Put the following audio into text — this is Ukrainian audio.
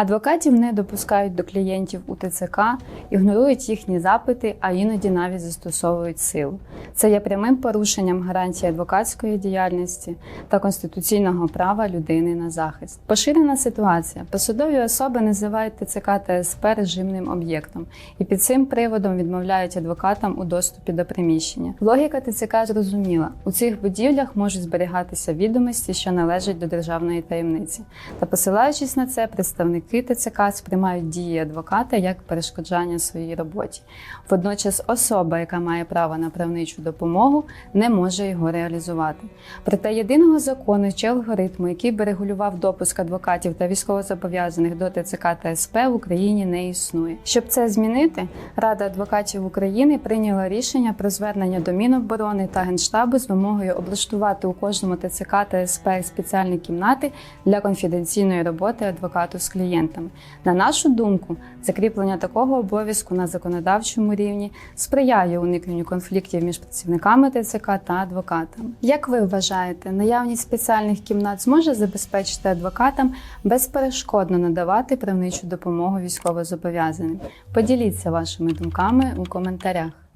Адвокатів не допускають до клієнтів у ТЦК, ігнорують їхні запити, а іноді навіть застосовують силу. Це є прямим порушенням гарантії адвокатської діяльності та конституційного права людини на захист. Поширена ситуація. Посадові особи називають ТЦК та СП режимним об'єктом і під цим приводом відмовляють адвокатам у доступі до приміщення. Логіка ТЦК зрозуміла: у цих будівлях можуть зберігатися відомості, що належать до державної таємниці. Та посилаючись на це, представники ТЦК сприймають дії адвоката як перешкоджання своїй роботі. Водночас особа, яка має право на правничу допомогу, не може його реалізувати. Проте єдиного закону чи алгоритму, який би регулював допуск адвокатів та військовозобов'язаних до ТЦК та СП в Україні не існує. Щоб це змінити, Рада адвокатів України прийняла рішення про звернення до Міноборони та Генштабу з вимогою облаштувати у кожному ТЦК та СП спеціальні кімнати для конфіденційної роботи адвокату з клієнтами. На нашу думку, закріплення такого обов'язку на законодавчому рівні сприяє уникненню конфліктів між працівниками ТЦК та адвокатами. Як ви вважаєте, наявність спеціальних кімнат зможе забезпечити адвокатам безперешкодно надавати правничу допомогу військовозобов'язаним? Поділіться вашими думками у коментарях.